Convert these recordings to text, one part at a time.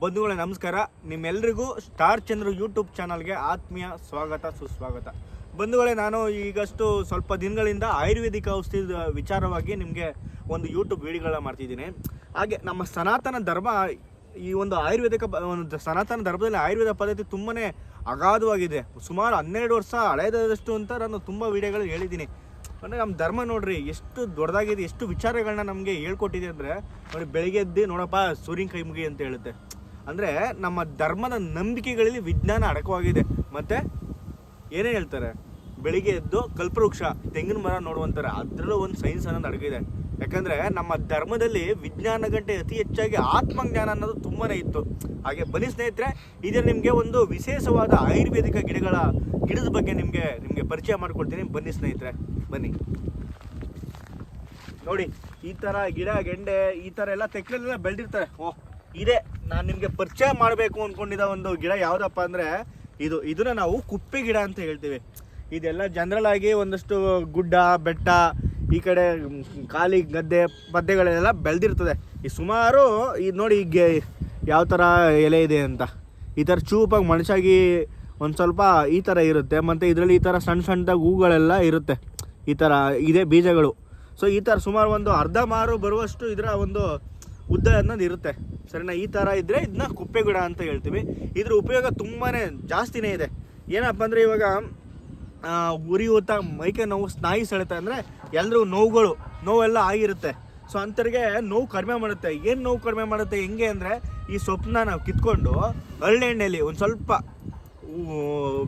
ಬಂಧುಗಳೇ, ನಮಸ್ಕಾರ. ನಿಮ್ಮೆಲ್ರಿಗೂ ಸ್ಟಾರ್ ಚಂದ್ರ ಯೂಟ್ಯೂಬ್ ಚಾನಲ್ಗೆ ಆತ್ಮೀಯ ಸ್ವಾಗತ, ಸುಸ್ವಾಗತ. ಬಂಧುಗಳೇ, ನಾನು ಈಗಷ್ಟು ಸ್ವಲ್ಪ ದಿನಗಳಿಂದ ಆಯುರ್ವೇದಿಕ ಔಷಧಿ ವಿಚಾರವಾಗಿ ನಿಮಗೆ ಒಂದು ಯೂಟ್ಯೂಬ್ ವಿಡಿಯೋಗಳನ್ನ ಮಾಡ್ತಿದ್ದೀನಿ. ಹಾಗೆ ನಮ್ಮ ಸನಾತನ ಧರ್ಮ, ಈ ಒಂದು ಆಯುರ್ವೇದಿಕ ಒಂದು ಸನಾತನ ಧರ್ಮದಲ್ಲಿ ಆಯುರ್ವೇದ ಪದ್ಧತಿ ತುಂಬಾ ಅಗಾಧವಾಗಿದೆ. ಸುಮಾರು ಹನ್ನೆರಡು ವರ್ಷ ಹಳೆಯದಷ್ಟು ಅಂತ ನಾನು ತುಂಬ ವಿಡಿಯೋಗಳು ಹೇಳಿದ್ದೀನಿ. ಅಂದರೆ ನಮ್ಮ ಧರ್ಮ ನೋಡ್ರಿ, ಎಷ್ಟು ದೊಡ್ಡದಾಗಿದೆ, ಎಷ್ಟು ವಿಚಾರಗಳನ್ನ ನಮಗೆ ಹೇಳ್ಕೊಟ್ಟಿದೆ ಅಂದರೆ, ನೋಡಿ, ಬೆಳಗ್ಗೆ ಎದ್ದು ನೋಡಪ್ಪ, ಸೂರ್ಯನ ಕೈ ಮುಗಿ ಅಂತ ಹೇಳುತ್ತೆ. ಅಂದರೆ ನಮ್ಮ ಧರ್ಮದ ನಂಬಿಕೆಗಳಲ್ಲಿ ವಿಜ್ಞಾನ ಅಡಕವಾಗಿದೆ. ಮತ್ತು ಏನೇ ಹೇಳ್ತಾರೆ? ಬೆಳಿಗ್ಗೆ ಎದ್ದು ಕಲ್ಪವೃಕ್ಷ, ತೆಂಗಿನ ಮರ ನೋಡುವಂತಾರೆ ಅದರಲ್ಲೂ ಒಂದು ಸೈನ್ಸ್ ಅನ್ನೋದು ಅಡಗಿದೆ. ಯಾಕಂದರೆ ನಮ್ಮ ಧರ್ಮದಲ್ಲಿ ವಿಜ್ಞಾನ ಗಂಟೆ ಅತಿ ಹೆಚ್ಚಾಗಿ ಆತ್ಮಜ್ಞಾನ ಅನ್ನೋದು ತುಂಬಾ ಇತ್ತು. ಹಾಗೆ ಬನ್ನಿ ಸ್ನೇಹಿತರೆ, ಇದೇ ನಿಮಗೆ ಒಂದು ವಿಶೇಷವಾದ ಆಯುರ್ವೇದಿಕ ಗಿಡಗಳ, ಗಿಡದ ಬಗ್ಗೆ ನಿಮಗೆ ನಿಮಗೆ ಪರಿಚಯ ಮಾಡ್ಕೊಡ್ತೀನಿ. ಬನ್ನಿ ಸ್ನೇಹಿತರೆ, ಬನ್ನಿ. ನೋಡಿ, ಈ ಥರ ಗಿಡ, ಗೆಂಡೆ, ಈ ಥರ ಎಲ್ಲ ತೆಕ್ಕಲೆಲ್ಲ ಬೆಳೆದಿರ್ತಾರೆ. ಓ ಇದೆ. ನಾನು ನಿಮಗೆ ಪರಿಚಯ ಮಾಡಬೇಕು ಅಂದ್ಕೊಂಡಿದ್ದ ಒಂದು ಗಿಡ ಯಾವುದಪ್ಪ ಅಂದರೆ ಇದು, ಇದನ್ನ ನಾವು ಕುಪ್ಪೆ ಗಿಡ ಅಂತ ಹೇಳ್ತೀವಿ. ಇದೆಲ್ಲ ಜನರಲ್ ಆಗಿ ಒಂದಷ್ಟು ಗುಡ್ಡ, ಬೆಟ್ಟ, ಈ ಕಡೆ ಖಾಲಿ ಗದ್ದೆ, ಪದ್ದೆಗಳೆಲ್ಲ ಬೆಳೆದಿರ್ತದೆ. ಈ ಸುಮಾರು ಇದು ನೋಡಿ ಈಗ ಯಾವ ಥರ ಎಲೆ ಇದೆ ಅಂತ. ಈ ಥರ ಚೂಪಾಗಿ ಮನುಷ್ಯಾಗಿ ಒಂದು ಸ್ವಲ್ಪ ಈ ಥರ ಇರುತ್ತೆ. ಮತ್ತು ಇದರಲ್ಲಿ ಈ ಥರ ಸಣ್ಣ ಸಣ್ಣದಾಗಿ ಹೂಗಳೆಲ್ಲ ಇರುತ್ತೆ. ಈ ಥರ ಇದೇ ಬೀಜಗಳು. ಸೊ ಈ ಥರ ಸುಮಾರು ಒಂದು ಅರ್ಧ ಮಾರು ಬರುವಷ್ಟು ಇದರ ಒಂದು ಉದ್ದ ಅನ್ನೋದು ಇರುತ್ತೆ. ಸರಿನಾ? ಈ ಥರ ಇದ್ದರೆ ಇದನ್ನ ಕುಪ್ಪೆ ಗಿಡ ಅಂತ ಹೇಳ್ತೀವಿ. ಇದ್ರ ಉಪಯೋಗ ತುಂಬಾ ಜಾಸ್ತಿನೇ ಇದೆ. ಏನಪ್ಪ ಅಂದರೆ ಇವಾಗ ಉರಿಯೂತ ಮೈಕೆ ನೋವು, ಸ್ನಾಯಿ ಸೆಳೆತ ಅಂದರೆ ಎಲ್ಲರೂ ನೋವುಗಳು, ನೋವೆಲ್ಲ ಆಗಿರುತ್ತೆ. ಸೊ ಅಂಥವ್ರಿಗೆ ನೋವು ಕಡಿಮೆ ಮಾಡುತ್ತೆ. ಏನು ನೋವು ಕಡಿಮೆ ಮಾಡುತ್ತೆ ಹೆಂಗೆ ಅಂದರೆ, ಈ ಸೊಪ್ಪನ್ನ ನಾವು ಕಿತ್ಕೊಂಡು ಹರಳೆಣ್ಣೆಯಲ್ಲಿ ಒಂದು ಸ್ವಲ್ಪ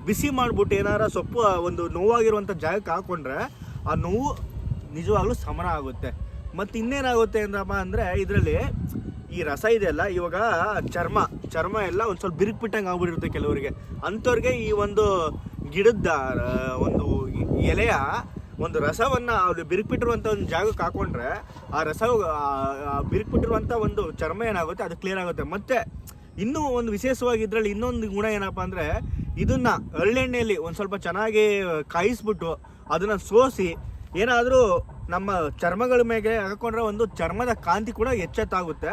ಬಿಸಿ ಮಾಡಿಬಿಟ್ಟು ಏನಾರ ಸೊಪ್ಪು ಒಂದು ನೋವಾಗಿರುವಂಥ ಜಾಗಕ್ಕೆ ಹಾಕ್ಕೊಂಡ್ರೆ ಆ ನೋವು ನಿಜವಾಗ್ಲೂ ಸಮನ ಆಗುತ್ತೆ. ಮತ್ತು ಇನ್ನೇನಾಗುತ್ತೆ ಅಂದ್ರಪ್ಪ ಅಂದರೆ ಇದರಲ್ಲಿ ಈ ರಸ ಇದೆಯಲ್ಲ, ಇವಾಗ ಚರ್ಮ ಚರ್ಮ ಎಲ್ಲ ಒಂದು ಸ್ವಲ್ಪ ಬಿರುಕ್ಬಿಟ್ಟಂಗೆ ಆಗ್ಬಿಟ್ಟಿರುತ್ತೆ ಕೆಲವರಿಗೆ. ಅಂಥವ್ರಿಗೆ ಈ ಒಂದು ಗಿಡದ ಒಂದು ಎಲೆಯ ಒಂದು ರಸವನ್ನು ಅವ್ರು ಬಿರುಕ್ಬಿಟ್ಟಿರುವಂಥ ಒಂದು ಜಾಗಕ್ಕೆ ಹಾಕೊಂಡ್ರೆ ಆ ರಸ ಬಿರುಕ್ಬಿಟ್ಟಿರುವಂಥ ಒಂದು ಚರ್ಮ ಏನಾಗುತ್ತೆ, ಅದು ಕ್ಲಿಯರ್ ಆಗುತ್ತೆ. ಮತ್ತೆ ಇನ್ನೂ ಒಂದು ವಿಶೇಷವಾಗಿ ಇದರಲ್ಲಿ ಇನ್ನೊಂದು ಗುಣ ಏನಪ್ಪ ಅಂದರೆ ಇದನ್ನ ಎಳ್ಳೆಣ್ಣೆಯಲ್ಲಿ ಒಂದು ಸ್ವಲ್ಪ ಚೆನ್ನಾಗಿ ಕಾಯಿಸ್ಬಿಟ್ಟು ಅದನ್ನು ಸೋಸಿ ಏನಾದರೂ ನಮ್ಮ ಚರ್ಮಗಳ ಮೇಲೆ ಹಾಕೊಂಡ್ರೆ ಒಂದು ಚರ್ಮದ ಕಾಂತಿ ಕೂಡ ಎಚ್ಚೆತ್ತಾಗುತ್ತೆ.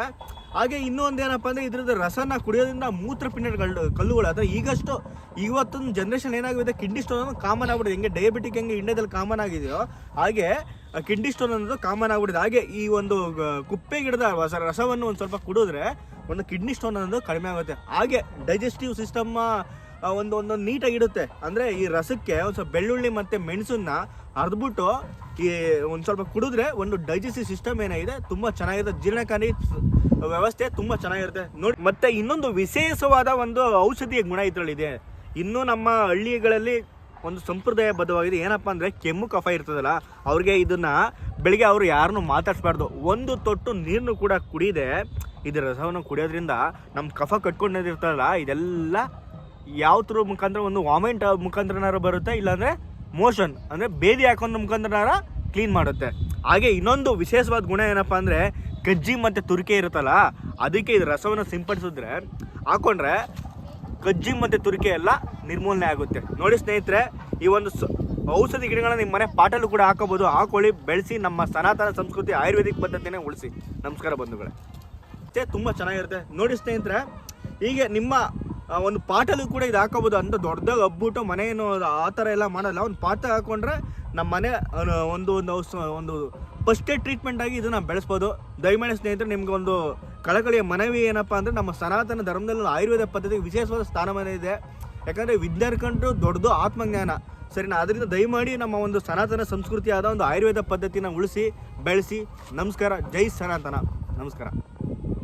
ಹಾಗೆ ಇನ್ನೊಂದು ಏನಪ್ಪ ಅಂದರೆ ಇದ್ರದ್ದು ರಸನ ಕುಡಿಯೋದ್ರಿಂದ ಮೂತ್ರಪಿಂಡಗಳು ಕಲ್ಲುಗಳು ಅಂದರೆ ಈಗಷ್ಟು ಇವತ್ತೊಂದು ಜನ್ರೇಷನ್ ಏನಾಗಿದೆ, ಕಿಡ್ನಿ ಸ್ಟೋನ್ ಕಾಮನ್ ಆಗ್ಬಿಟ್ಟಿದೆ. ಹೆಂಗೆ ಡಯಾಬಿಟಿಕ್ ಹೆಂಗೆ ಇಂಡಿಯಾದಲ್ಲಿ ಕಾಮನ್ ಆಗಿದೆಯೋ, ಹಾಗೆ ಕಿಡ್ನಿ ಸ್ಟೋನ್ ಅನ್ನೋದು ಕಾಮನ್ ಆಗ್ಬಿಟ್ಟಿದೆ. ಹಾಗೆ ಈ ಒಂದು ಕುಪ್ಪೆ ಗಿಡದ ರಸ, ರಸವನ್ನು ಒಂದು ಸ್ವಲ್ಪ ಕುಡಿದ್ರೆ ಒಂದು ಕಿಡ್ನಿ ಸ್ಟೋನ್ ಅನ್ನೋದು ಕಡಿಮೆ ಆಗುತ್ತೆ. ಹಾಗೆ ಡೈಜೆಸ್ಟಿವ್ ಸಿಸ್ಟಮ್ ಒಂದು ಒಂದು ನೀಟಾಗಿ ಇಡುತ್ತೆ. ಅಂದರೆ ಈ ರಸಕ್ಕೆ ಒಂದು ಸ್ವಲ್ಪ ಬೆಳ್ಳುಳ್ಳಿ ಮತ್ತು ಮೆಣಸನ್ನ ಅರ್ದ್ಬಿಟ್ಟು ಈ ಒಂದು ಸ್ವಲ್ಪ ಕುಡಿದ್ರೆ ಒಂದು ಡೈಜೆಸ್ಟಿವ್ ಸಿಸ್ಟಮ್ ಏನಾಗಿದೆ? ತುಂಬ ಚೆನ್ನಾಗಿರುತ್ತೆ. ಜೀರ್ಣಕಾರಿ ವ್ಯವಸ್ಥೆ ತುಂಬ ಚೆನ್ನಾಗಿರುತ್ತೆ. ನೋಡಿ, ಮತ್ತೆ ಇನ್ನೊಂದು ವಿಶೇಷವಾದ ಒಂದು ಔಷಧಿಯ ಗುಣ ಇದರಲ್ಲಿದೆ. ಇನ್ನೂ ನಮ್ಮ ಹಳ್ಳಿಗಳಲ್ಲಿ ಒಂದು ಸಂಪ್ರದಾಯಬದ್ಧವಾಗಿದೆ. ಏನಪ್ಪ ಅಂದರೆ ಕೆಮ್ಮು, ಕಫ ಇರ್ತದಲ್ಲ, ಅವ್ರಿಗೆ ಇದನ್ನ ಬೆಳಿಗ್ಗೆ ಅವರು ಯಾರನ್ನೂ ಮಾತಾಡಿಸ್ಬಾರ್ದು. ಒಂದು ತೊಟ್ಟು ನೀರನ್ನು ಕೂಡ ಕುಡಿದೆ. ಇದರ ರಸವನ್ನು ಕುಡಿಯೋದ್ರಿಂದ ನಮ್ಮ ಕಫ ಕಟ್ಕೊಂಡಿರ್ತಾರಲ್ಲ, ಇದೆಲ್ಲ ಯಾವ ಥರ ಮುಖಾಂತರ ಒಂದು ವಾಮೆಂಟ್ ಮುಖಾಂತರನಾರ ಬರುತ್ತೆ, ಇಲ್ಲಾಂದರೆ ಮೋಷನ್, ಅಂದರೆ ಬೇದಿ ಹಾಕೊಂಡು ಮುಖಾಂತರನಾರ ಕ್ಲೀನ್ ಮಾಡುತ್ತೆ. ಹಾಗೆ ಇನ್ನೊಂದು ವಿಶೇಷವಾದ ಗುಣ ಏನಪ್ಪ ಅಂದರೆ ಕಜ್ಜಿ ಮತ್ತು ತುರಿಕೆ ಇರುತ್ತಲ್ಲ, ಅದಕ್ಕೆ ಇದು ರಸವನ್ನು ಸಿಂಪಡಿಸಿದ್ರೆ ಹಾಕೊಂಡ್ರೆ ಕಜ್ಜಿ ಮತ್ತು ತುರಿಕೆ ಎಲ್ಲ ನಿರ್ಮೂಲನೆ ಆಗುತ್ತೆ. ನೋಡಿ ಸ್ನೇಹಿತರೆ, ಈ ಒಂದು ಔಷಧಿ ಗಿಡಗಳನ್ನ ನಿಮ್ಮ ಮನೆ ಪಾಟಲ್ಲೂ ಕೂಡ ಹಾಕೋಬೋದು. ಹಾಕೊಳ್ಳಿ, ಬೆಳೆಸಿ, ನಮ್ಮ ಸನಾತನ ಸಂಸ್ಕೃತಿ ಆಯುರ್ವೇದಿಕ್ ಪದ್ಧತಿನೇ ಉಳಿಸಿ. ನಮಸ್ಕಾರ ಬಂಧುಗಳೇ. ಮತ್ತೆ ತುಂಬ ಚೆನ್ನಾಗಿರುತ್ತೆ. ನೋಡಿ ಸ್ನೇಹಿತರೆ, ಹೀಗೆ ನಿಮ್ಮ ಒಂದು ಪಾಟಲ್ಲೂ ಕೂಡ ಇದು ಹಾಕೋಬೋದು. ಅಂತ ದೊಡ್ಡದಾಗಿ ಹಬ್ಬಿಟ್ಟು ಮನೆ ಏನು ಆ ಥರ ಎಲ್ಲ ಮಾಡಲ್ಲ. ಒಂದು ಪಾಟ ಹಾಕೊಂಡ್ರೆ ನಮ್ಮ ಮನೆ ಒಂದು ಒಂದು ಒಂದು ಫಸ್ಟ್ ಟ್ರೀಟ್ಮೆಂಟ್ ಆಗಿ ಇದನ್ನ ಬೆಳೆಸ್ಬೋದು. ದಯಮಾಡಿ ಸ್ನೇಹಿತರೆ, ನಿಮ್ಗೆ ಒಂದು ಕಳಕಳಿಯ ಮನವಿ ಏನಪ್ಪ ಅಂದರೆ, ನಮ್ಮ ಸನಾತನ ಧರ್ಮದಲ್ಲಿ ಆಯುರ್ವೇದ ಪದ್ಧತಿಗೆ ವಿಶೇಷವಾದ ಸ್ಥಾನಮಾನ ಇದೆ. ಯಾಕಂದರೆ ಕಂಡು ದೊಡ್ಡದು ಆತ್ಮಜ್ಞಾನ. ಸರಿನಾ? ಅದರಿಂದ ದಯಮಾಡಿ ನಮ್ಮ ಒಂದು ಸನಾತನ ಸಂಸ್ಕೃತಿಯಾದ ಒಂದು ಆಯುರ್ವೇದ ಪದ್ಧತಿನ ಉಳಿಸಿ, ಬೆಳೆಸಿ. ನಮಸ್ಕಾರ. ಜೈ ಸನಾತನ. ನಮಸ್ಕಾರ.